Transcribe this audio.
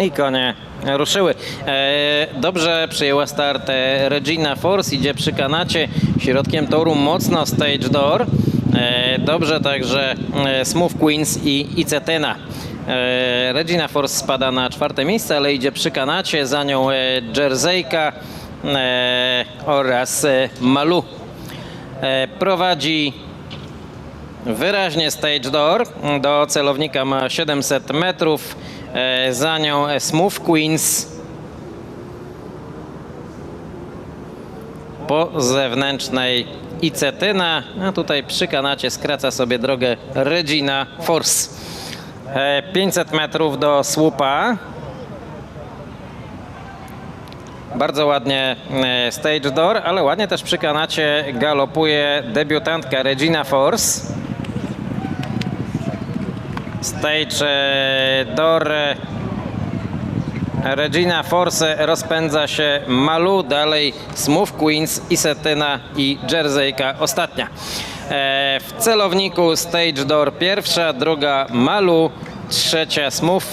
I konie ruszyły. E, dobrze przyjęła start e, Regina Force, idzie przy kanacie, środkiem toru mocno Stage Door. E, dobrze także Smooth Queens i Icetyna. Regina Force spada na czwarte miejsce, ale idzie przy kanacie, za nią Jerseyka oraz Malu. Prowadzi Wyraźnie stage door. Do celownika ma 700 metrów. E, Za nią e, Smooth Queens. Po zewnętrznej Icetyna. A tutaj przy kanacie skraca sobie drogę Regina Force. E, 500 metrów do słupa. Bardzo ładnie e, stage door, ale ładnie też przy kanacie galopuje debiutantka Regina Force. Stage e, door e, Regina Force rozpędza się Malu, dalej Smooth Queens, Isetyna i Jerseyka ostatnia. E, W celowniku Stage Door pierwsza, druga Malu, trzecia Smooth